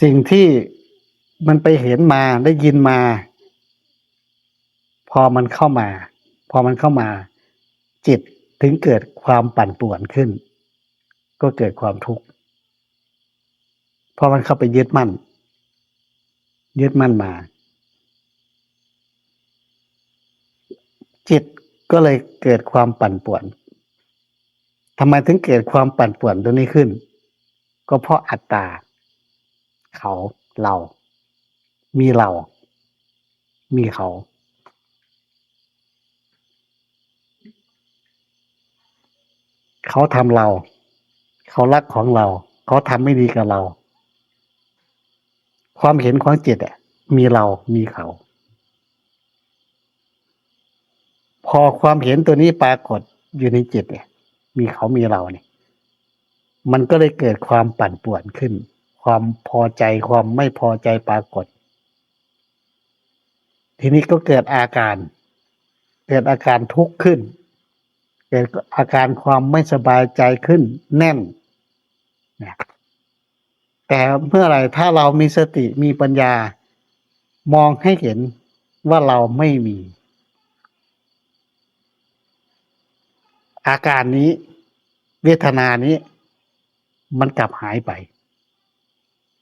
สิ่งที่มันไปเห็นมาได้ยินมา พอมันเข้ามา พอมันเข้ามา จิตถึงเกิดความปั่นป่วนขึ้น ก็เกิดความทุกข์พราะมันเข้าไปยึดมั่น ยึดมั่นมา จิตก็เลยเกิดความปั่นป่วนทำไมถึงเกิดความปั่นป่วนตัวนี้ขึ้น ก็เพราะอัตตา เขาเรา มีเรา มีเขา เขาทำเรา เขารักของเรา เขาทำไม่ดีกับเรา ความเห็นของจิตอะ มีเรา มีเขา พอความเห็นตัวนี้ปรากฏอยู่ในจิตเนี่ยมีเขามีเราเนี่ยมันก็เลยเกิดความปั่นป่วนขึ้น ความพอใจความไม่พอใจปรากฏ ทีนี้ก็เกิดอาการ เกิดอาการทุกข์ขึ้น เกิดอาการความไม่สบายใจขึ้น แน่นนะแต่เมื่อไหร่ถ้าเรามีสติมีปัญญามองให้เห็นว่าเราไม่มี อาการนี้ เวทนานี้ มันกลับหายไป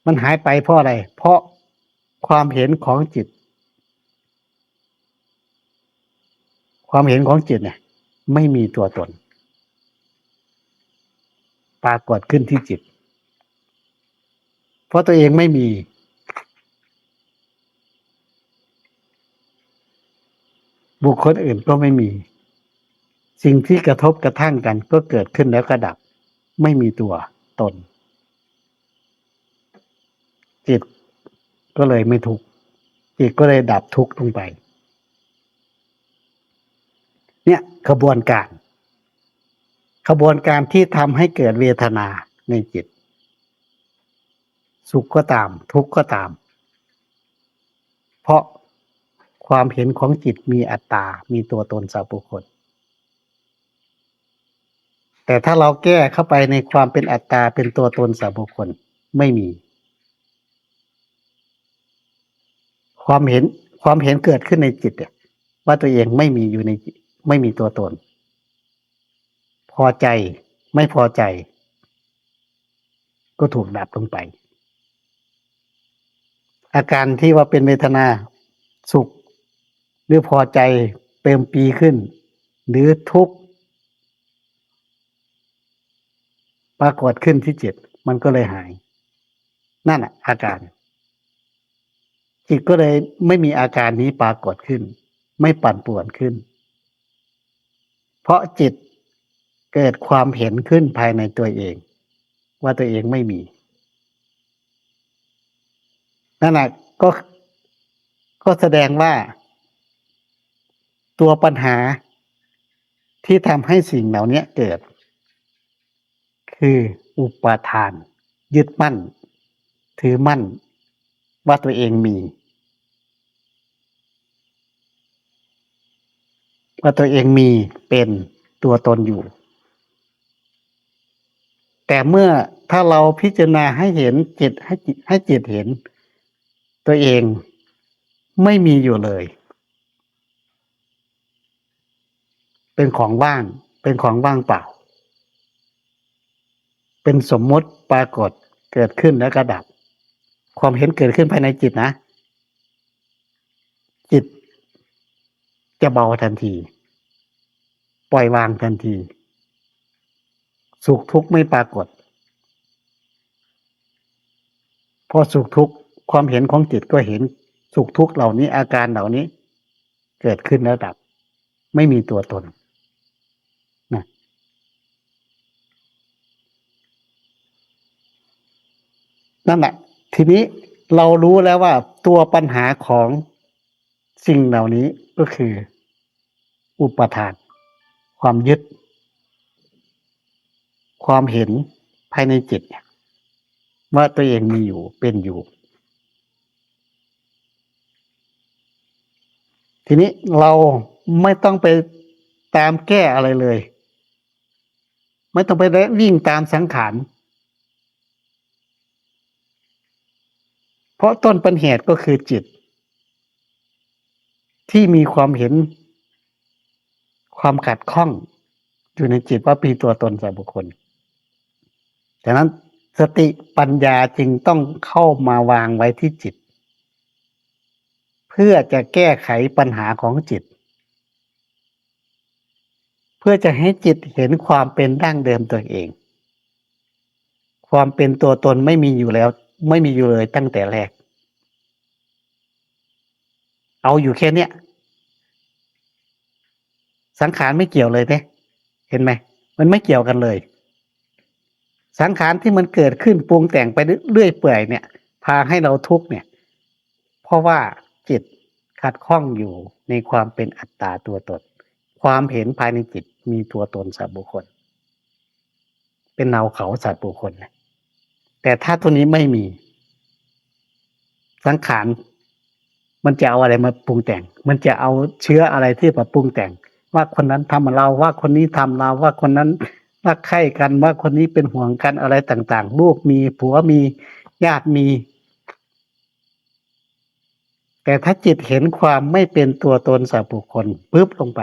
มันหายไปเพราะอะไร เพราะความเห็นของจิต ความเห็นของจิตเนี่ย ไม่มีตัวตน ปรากฏขึ้นที่จิต เพราะตัวเองไม่มี บุคคลอื่นก็ไม่มี สิ่งที่กระทบกระทั่งกันก็เกิดขึ้นแล้วก็ดับ ไม่มีตัวตน จิตก็เลยไม่ทุกข์จิตก็เลยดับทุกข์ลงไป เนี่ยขบวนการ ขบวนการที่ทำให้เกิดเวทนาในจิต สุขก็ตาม ทุกข์ก็ตาม เพราะความเห็นของจิตมีอัตตา มีตัวตนสัพบุคคล แต่ถ้าเราแก้เข้าไปในความเป็นอัตตาเป็นตัวตนสัพบุคคลไม่มี ความเห็นความเห็นเกิดขึ้นในจิตเนี่ยว่าตัวเองไม่มีอยู่ในจิตไม่มีตัวตน พอใจไม่พอใจ ก็ถูกดับลงไป อาการที่ว่าเป็นเวทนาสุข หรือพอใจเติมปีขึ้น หรือทุกข์ปรากฏขึ้นที่จิตมันก็เลยหาย นั่นอะอาการ จิตก็เลยไม่มีอาการนี้ปรากฏขึ้น ไม่ปั่นป่วนขึ้น เพราะจิตเกิดความเห็นขึ้นภายในตัวเอง ว่าตัวเองไม่มีนั่นแหละก็ก็แสดงว่า ตัวปัญหาที่ทำให้สิ่งเหล่านี้เกิด คืออุปาทาน ยึดมั่น ถือมั่น ว่าตัวเองมี ว่าตัวเองมีเป็นตัวตนอยู่ แต่เมื่อถ้าเราพิจารณาให้เห็นจิตให้จิตให้จิตเห็น ตัวเองไม่มีอยู่เลย เป็นของว่าง เป็นของว่างเปล่า เป็นสมมติปรากฏเกิดขึ้นแล้วก็ดับ ความเห็นเกิดขึ้นภายในจิตนะ จิตจะเบาทันที ปล่อยวางทันที สุขทุกข์ไม่ปรากฏ พอสุขทุกข์ความเห็นของจิตก็เห็นสุขทุกข์เหล่านี้อาการเหล่านี้ เกิดขึ้นแล้วดับ ไม่มีตัวตนนะนั่นแหละ ทีนี้เรารู้แล้วว่าตัวปัญหาของสิ่งเหล่านี้ก็คือ อุปทาน ความยึด ความเห็นภายในจิตเนี่ยว่าตัวเองมีอยู่เป็นอยู่ ทีนี้เราไม่ต้องไปตามแก้อะไรเลย ไม่ต้องไปวิ่งตามสังขาร ราะต้นปัญเหตุก็คือจิต ที่มีความเห็น ความขัดข้อง อยู่ในจิตว่าเป็นตัวตนส่วนบุคคลดังนั้นสติปัญญาจึงต้องเข้ามาวางไว้ที่จิต เพื่อจะแก้ไขปัญหาของจิต เพื่อจะให้จิตเห็นความเป็นดั้งเดิมตัวเอง ความเป็นตัวตนไม่มีอยู่แล้ว ไม่มีอยู่เลยตั้งแต่แรก เอาอยู่แค่เนี้ยสังขารไม่เกี่ยวเลยเนี่ยเห็นไหมมันไม่เกี่ยวกันเลย สังขารที่มันเกิดขึ้นปรุงแต่งไปเรื่อยเปื่อยเนี่ย พาให้เราทุกข์เนี่ย เพราะว่าจิตขัดข้องอยู่ในความเป็นอัตตาตัวตนความเห็นภายในจิตมีตัวตนสัตว์บุคคล เป็นเนาเขาสัตว์บุคคลนะ แต่ถ้าตัวนี้ไม่มี สังขารมันจะเอาอะไรมาปรุงแต่ง มันจะเอาเชื้ออะไรที่มาปรุงแต่ง ว่าคนนั้นทำเราว่าคนนี้ทำเราว่าคนนั้นรักใคร่กันว่าคนนี้เป็นห่วงกันอะไรต่างๆ ลูกมีผัวมีญาติมี แต่ถ้าจิตเห็นความไม่เป็นตัวตนสัตว์บุคคลปุ๊บลงไป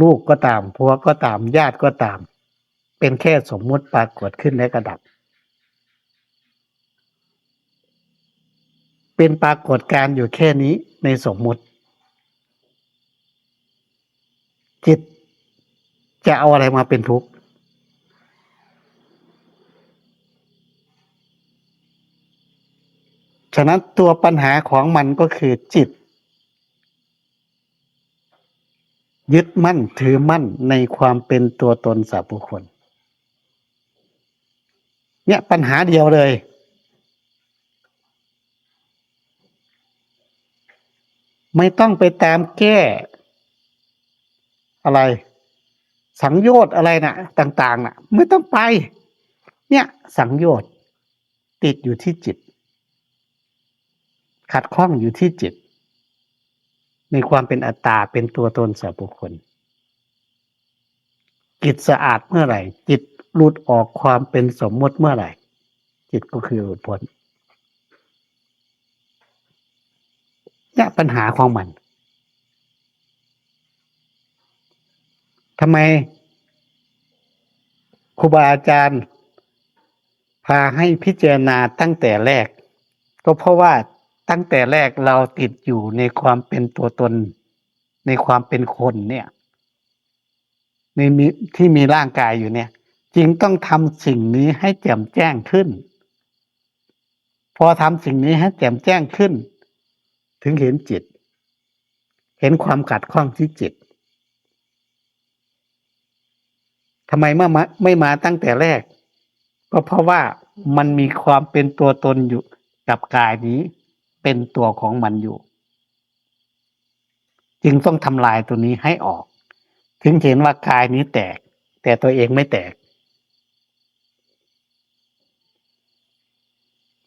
ลูกก็ตามผัวก็ตามญาติก็ตาม เป็นแค่สมมุติปรากฏขึ้นและกระดับ เป็นปรากฏการณ์อยู่แค่นี้ในสมมุติ จิตจะเอาอะไรมาเป็นทุกข์ฉะนั้นตัวปัญหาของมันก็คือจิต ยึดมั่นถือมั่นในความเป็นตัวตนสัตว์บุคคล เนี่ยปัญหาเดียวเลย ไม่ต้องไปตามแก้ อะไร สังโยชน์อะไรนะต่าง ๆนะไม่ต้องไป เนี่ย สังโยชน์ติดอยู่ที่จิต ขัดข้องอยู่ที่จิต ในความเป็นอัตตาเป็นตัวตนสัตว์บุคคลจิตสะอาดเมื่อไหร่ จิตหลุดออกความเป็นสมมติเมื่อไหร่ จิตก็คือหลุดพ้นเนี่ย ปัญหาของมันทำไมครูบาอาจารย์ พาให้พิจารณาตั้งแต่แรก ก็เพราะว่าตั้งแต่แรกเราติดอยู่ในความเป็นตัวตน ในความเป็นคนเนี่ยในมีที่มีร่างกายอยู่เนี่ย จึงต้องทำสิ่งนี้ให้แจ่มแจ้งขึ้น พอทำสิ่งนี้ให้แจ่มแจ้งขึ้น ถึงเห็นจิต เห็นความขัดข้องที่จิตทำไมเมื่อมาไม่มาตั้งแต่แรก ก็เพราะว่ามันมีความเป็นตัวตนอยู่กับกายนี้ เป็นตัวของมันอยู่ จึงต้องทำลายตัวนี้ให้ออก ถึงเห็นว่ากายนี้แตก แต่ตัวเองไม่แตก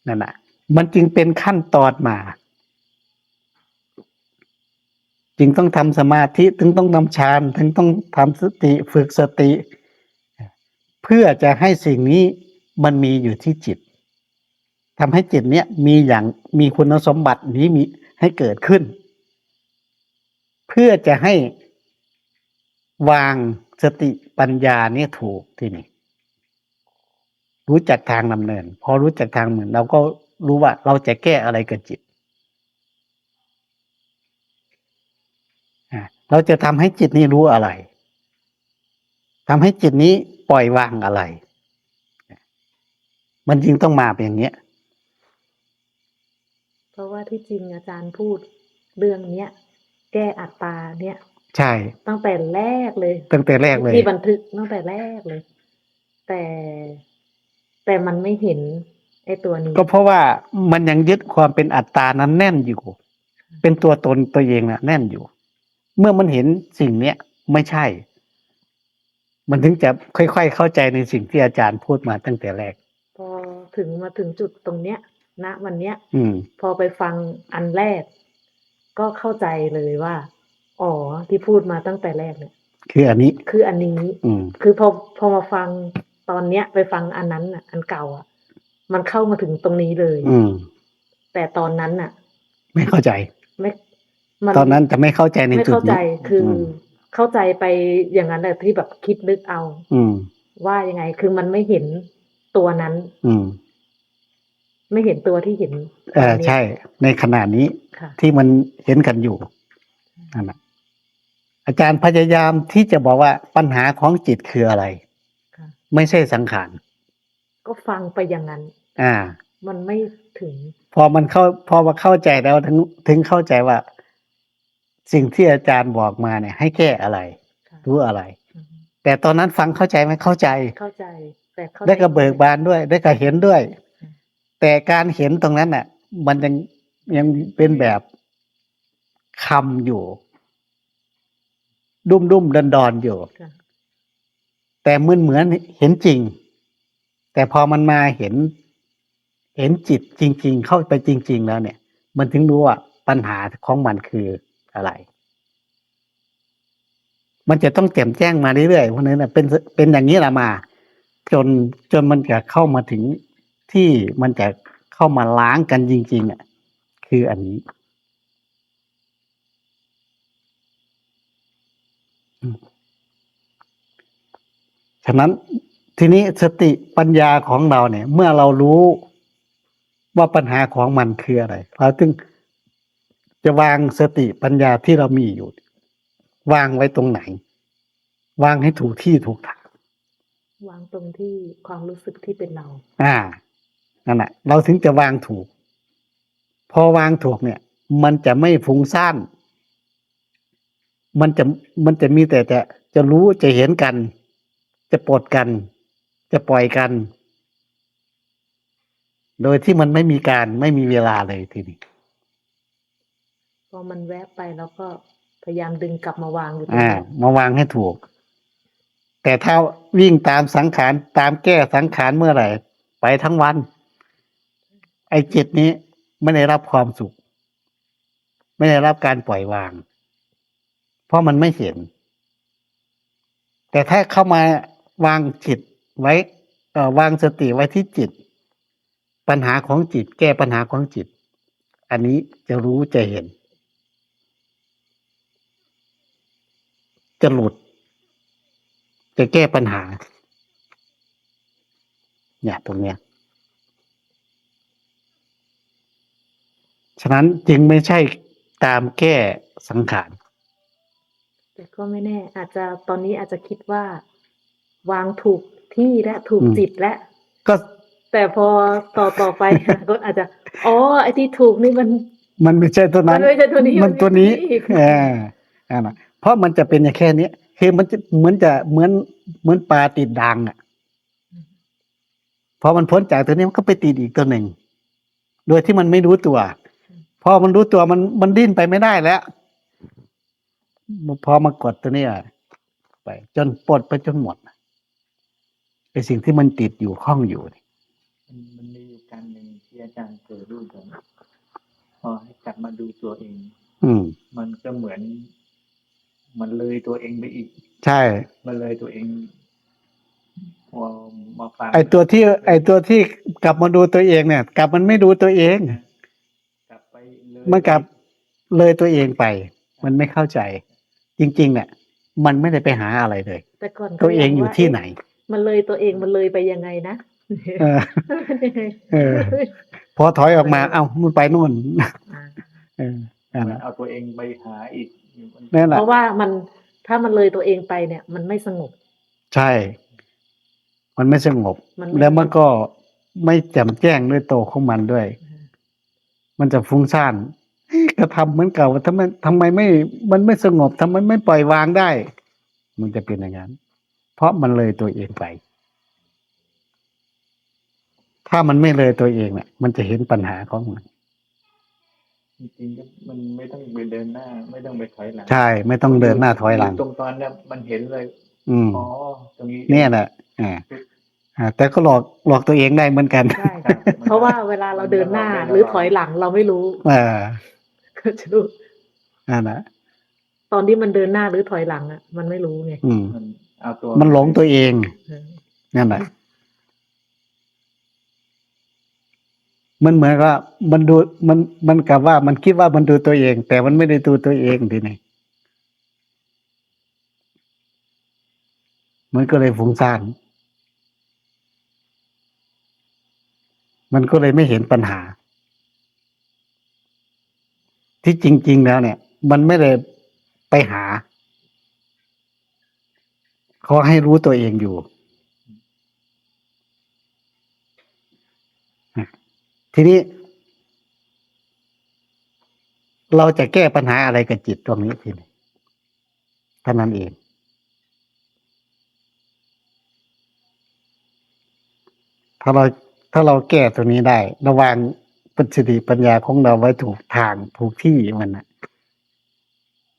นั่นแหะมันจึงเป็นขั้นตอนมา จึงต้องทำสมาธิถึงต้องทำฌานถึงต้องทำสติฝึกสติ เพื่อจะให้สิ่งนี้มันมีอยู่ที่จิตทำให้จิตเนี้ยมีอย่างมีคุณสมบัตินี้มีให้เกิดขึ้น เพื่อจะให้วางสติปัญญาเนี่ยถูกที่นี่รู้จักทางดำเนิน พอรู้จักทางเหมือนเราก็รู้ว่าเราจะแก้อะไรกับจิตอะ เราจะทำให้จิตนี้รู้อะไรทำให้จิตนี้ปล่อยวางอะไร มันจึงต้องมาเป็นอย่างเนี้ย เพราะว่าที่จริงอาจารย์พูดเรื่องเนี้ย แก้อัตตาเนี่ย ใช่ ตั้งแต่แรกเลย ตั้งแต่แรกเลยที่บันทึกตั้งแต่แรกเลย แต่แต่มันไม่เห็นไอ้ตัวนี้ ก็เพราะว่ามันยังยึดความเป็นอัตตานั้นแน่นอยู่ เป็นตัวตนตัวเองน่ะแน่นอยู่ เมื่อมันเห็นสิ่งเนี้ยไม่ใช่ มันถึงจะค่อยๆเข้าใจในสิ่งที่อาจารย์พูดมาตั้งแต่แรก พอถึงมาถึงจุดตรงเนี้ยณวันเนี้ย อืม พอไปฟังอันแรก ก็เข้าใจเลยว่า อ๋อที่พูดมาตั้งแต่แรกเนี่ย คืออันนี้ คืออันนี้ อืม คือพอพอมาฟังตอนเนี้ย ไปฟังอันนั้นอะ อันเก่าอะ มันเข้ามาถึงตรงนี้เลย อืม แต่ตอนนั้นน่ะ ไม่เข้าใจ ไม่มั ตอนนั้นจะไม่เข้าใจในไม่จุดเข้าใจนี้คืออมเข้าใจไปอย่างนั้นแหละที่แบบคิดนึกเอา อืม ว่ายังไง คือมันไม่เห็นตัวนั้น อืม ไม่เห็นตัวที่เห็นเออตนนี้ใช่ ในขณะนี้ค่ะที่มันเห็นกันอยู่นั่นแหละอาจารย์พยายามที่จะบอกว่าปัญหาของจิตคืออะไร ค่ะ ไม่ใช่สังขาร ก็ฟังไปอย่างนั้น อ่า มันไม่ถึง พอมันเข้า พอมาเข้าใจแล้วถึงถึงเข้าใจว่า สิ่งที่อาจารย์บอกมาเนี่ย ให้แก้อะไรค่ะรู้อะไรอืมแต่ตอนนั้นฟังเข้าใจไหมเข้าใจ เข้าใจ แต่เข้าได้กระเบิกบานด้วย ได้กระเห็นด้วยอืมแต่การเห็นตรงนั้นน่ะ มันยังยังเป็นแบบคำอยู่ ดุมดุมดอนดอนๆอยู่ค่ะแต่เหมือนเหมือนเห็นจริง แต่พอมันมาเห็น เห็นจิตจริง ๆ เข้าไปจริง ๆ แล้วเนี่ย มันถึงรู้ว่าปัญหาของมันคือ อะไร มันจะต้องแจ่มแจ้งมาเรื่อยๆเพราะนั้นนะเป็นเป็นอย่างนี้ละมา จนจนมันจะเข้ามาถึงที่มันจะเข้ามาล้างกันจริงๆอะคืออันนี้ฉะนั้นทีนี้สติปัญญาของเราเนี่ย เมื่อเรารู้ว่าปัญหาของมันคืออะไร เราถึง จะวางสติปัญญาที่เรามีอยู่ วางไว้ตรงไหน วางให้ถูกที่ถูกทางวางตรงที่ความรู้สึกที่เป็นเรา อ่านั่นแหละเราถึงจะวางถูก พอวางถูกเนี่ย มันจะไม่ฟุ้งซ่านมันจะมันจะมีแต่จะจะรู้จะเห็นกัน จะปลดกัน จะปล่อยกัน โดยที่มันไม่มีการไม่มีเวลาเลยทีนี้ พอมันแวบไปแล้วก็พยายามดึงกลับมาวางอยู่ตรงอ่า นั้นมาวางให้ถูก แต่ถ้าวิ่งตามสังขารตามแก้สังขารเมื่อไหร่ ไปทั้งวัน ไอ้จิตนี้ไม่ได้รับความสุข ไม่ได้รับการปล่อยวาง เพราะมันไม่เห็น แต่ถ้าเข้ามาวางจิตไว้เอ่อวางสติไว้ที่จิต ปัญหาของจิต แก้ปัญหาของจิต อันนี้จะรู้จะเห็น จะหลุด จะแก้ปัญหา เนี่ยตรงเนี้ย ฉะนั้นจึงไม่ใช่ตามแก้สังขาร แต่ก็ไม่แน่ อาจจะตอนนี้อาจจะคิดว่า วางถูกที่และถูกจิตและ ก็แต่พอต่อต่อไปก็อาจจะ อ๋อ ไอ้ที่ถูกนี่มัน มันไม่ใช่ตัวมันั้นนไม่ใช่ตัวนี้ มันตัวนี้อีกเอออ่านะ เพราะมันจะเป็นอย่างแค่เนี้ยคือมันจะเหมือนจะเหมือนเหมือนปลาติดดังอะพอมันพ้นจากตัวนี้มันก็ไปติดอีกตัวหนึ่ง โดยที่มันไม่รู้ตัว พอมันรู้ตัวมันมันดิ้นไปไม่ได้แล้วพอมากดตัวเนี้ยไป จนปลดไปจนหมดไอสิ่งที่มันติดอยู่ข้องอยู่นี่มันมันมีอยู่การหนึ่งที่อาจารย์เคยรู้ผมพอให้กลับมาดูตัวเอง อืมมันก็เหมือน มันเลยตัวเองไปอีก ใช่ มันเลยตัวเองพอมาฟังไอตัวที่ ไอตัวที่กลับมาดูตัวเองเนี่ย กลับมันไม่ดูตัวเอง กลับไปเลยมันกลับเลยตัวเองไป มันไม่เข้าใจ จริงๆเนี่ยมันไม่ได้ไปหาอะไรเลย แต่ก่อนก็ตัวเองอยู่ที่ไหนเอ๊ะมันเลยตัวเองมันเลยไปยังไงนะเออ เออ พอถอยออกมา เอ้ามันไปนู่นอ่าเออนั่นมันแหละเอาตัวเองไปหาอีกมั นนั่นแหละเพราะว่ามันถ้ามันเลยตัวเองไปเนี่ย มันไม่สงบ ใช่ มันไม่สงบ มันไม่ แล้วมันก็ไม่แจ่มแจ้งด้วยตัวของมันด้วย มันจะฟุ้งซ่านเอ๊ะก็ทำเหมือนเก่าทำไมทำไมไม่ มันไม่สงบทำไมไม่ปล่อยวางได้ มันจะเป็นอย่างนั้น เพราะมันเลยตัวเองไป ถ้ามันไม่เลยตัวเองเนี่ยมันจะเห็นปัญหาของมัน จริงๆก็มันไม่ต้องไปเดินหน้า ไม่ต้องไปถอยหลังใช่ ไม่ต้องเดินหน้าถอยหลัง ตรงตอนเนี้ยมันเห็นเลย อืมอ๋อตรงนี้เนี่ยแหละอ่าอ่าแต่ก็หลอกหลอกตัวเองได้เหมือนกันใช่เพราะว่าเวลาเราเดินหน้าหรือถอยหลังเราไม่รู้เออก็จะรู้นั่นแหละตอนที่มันเดินหน้าหรือถอยหลังอะ มันไม่รู้ไงอืมมันเอาตัวมันหลงตัวเองเออนั่นแหละ มันเหมือนกับมันดูมันมันกับว่ามันคิดว่ามันดูตัวเอง แต่มันไม่ได้ดูตัวเองทีนี้มันก็เลยฟุ้งซ่านมันก็เลยไม่เห็นปัญหา ที่จริง ๆ แล้วเนี่ย มันไม่ได้ไปหาเขาให้รู้ตัวเองอยู่ ทีนี้ เราจะแก้ปัญหาอะไรกับจิตตรงนี้ทีนี้เท่านั้นเองถ้าเราถ้าเราแก้ตัวนี้ได้ ระวางปัญสติปัญญาของเราไว้ถูกทางถูกที่มันนะ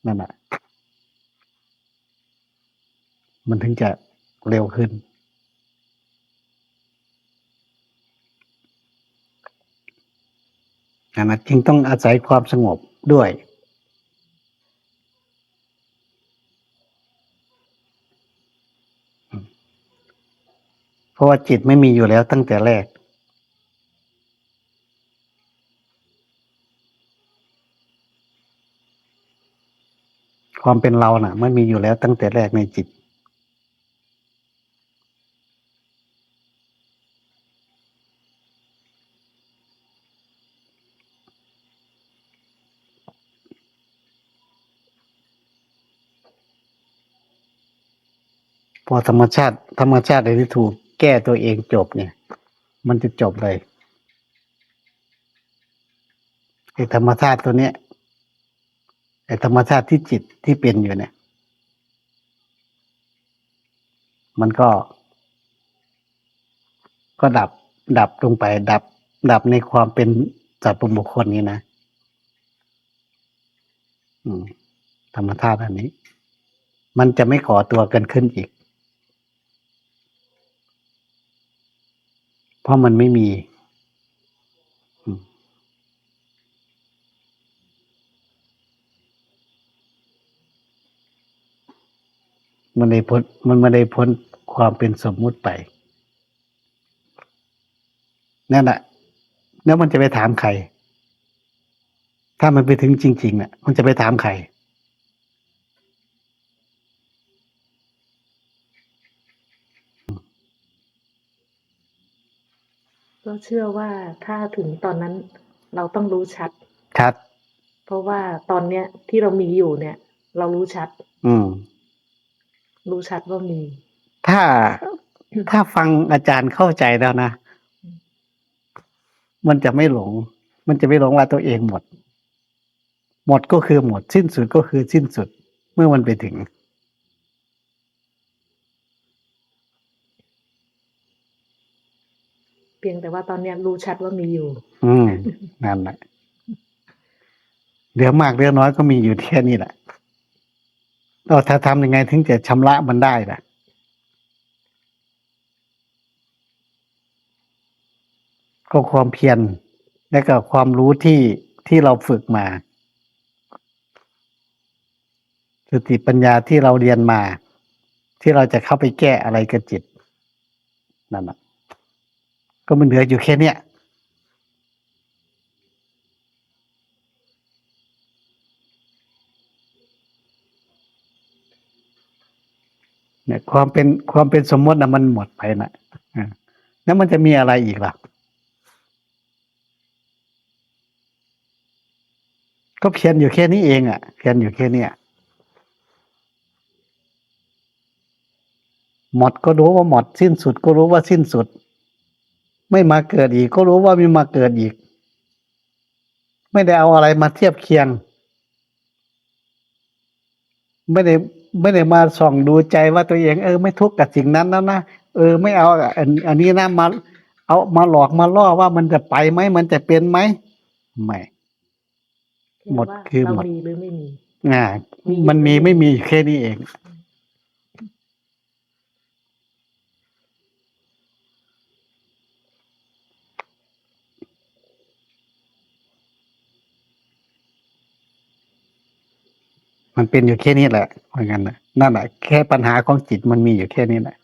นั่นแหะมันถึงจะเร็วขึ้น อันนั้นจึงต้องอาศัยความสงบด้วย เพราะว่าจิตไม่มีอยู่แล้วตั้งแต่แรก ความเป็นเราน่ะมันมีอยู่แล้วตั้งแต่แรกในจิต พอธรรมชาติ ธรรมชาติในที่ถูกแก้ตัวเองจบเนี่ย มันจะจบเลยไอ้ธรรมชาติตัวเนี้ยไอ้ธรรมชาติที่จิตที่เป็นอยู่เนี่ย มันก็ ก็ดับดับลงไป ดับ ดับในความเป็นสัตว์บุคคลนี้นะธรรมชาติอันนี้ มันจะไม่ก่อตัวกันขึ้นอีก เพ ราะมันไม่มีมมันได้พ้นมันไม่ได้พ้นความเป็นสมมุติไป นั่นแหละแล้วมันจะไปถามใคร ถ้ามันไปถึงจริงๆน่ะ มันจะไปถามใคร ก็เชื่อว่าถ้าถึงตอนนั้นเราต้องรู้ชัดชัดเพราะว่าตอนเนี้ยที่เรามีอยู่เนี่ย เรารู้ชัด อืม รู้ชัดว่ามี ถ้าถ้าฟังอาจารย์เข้าใจแล้วนะ มันจะไม่หลง มันจะไม่หลงว่าตัวเองหมด หมดก็คือหมด สิ้นสุดก็คือสิ้นสุด เมื่อมันไปถึง เพียงแต่ว่าตอนเนี้ยรู้ชัดว่ามีอยู่ อืมนั่นแหละเหลือมากเหลือน้อยก็มีอยู่แค่นี้แหละเราถ้าทำยังไงถึงจะชำระมันได้ล่ะก็ความเพียรและก็ความรู้ที่ที่เราฝึกมาสติปัญญาที่เราเรียนมา ที่เราจะเข้าไปแก้อะไรกับจิตนั่นแหละ ก็มันเหลืออยู่แค่เนี้ยเนี่ยความเป็นความเป็นสมมตินะมันหมดไปนะอ่าแล้วมันจะมีอะไรอีกล่ะ ก็เพียรอยู่แค่นี้เองอะเพียรอยู่แค่เนี้ยหมดก็รู้ว่าหมดสิ้นสุดก็รู้ว่าสิ้นสุด ไม่มาเกิดอีก ก็รู้ว่าไม่มาเกิดอีก ไม่ได้เอาอะไรมาเทียบเคียง ไม่ได้ไม่ได้มาส่องดูใจว่าตัวเองเออไม่ทุกข์กับสิ่งนั้นแล้วนะเออ ไม่เอาอันอันนี้นะมา เอามาหลอกมาล่อว่ามันจะไปไหมมันจะเป็นไหมไม่แค่หมดว่าคือเราหมดมีหรือไม่มีอ่ามีอยู่มันมีไม่มีอยู่แค่นี้เอง มันเป็นอยู่แค่นี้แหละเหมือนกันนะนั่นแหละแค่ปัญหาของจิตมันมีอยู่แค่นี้แหละ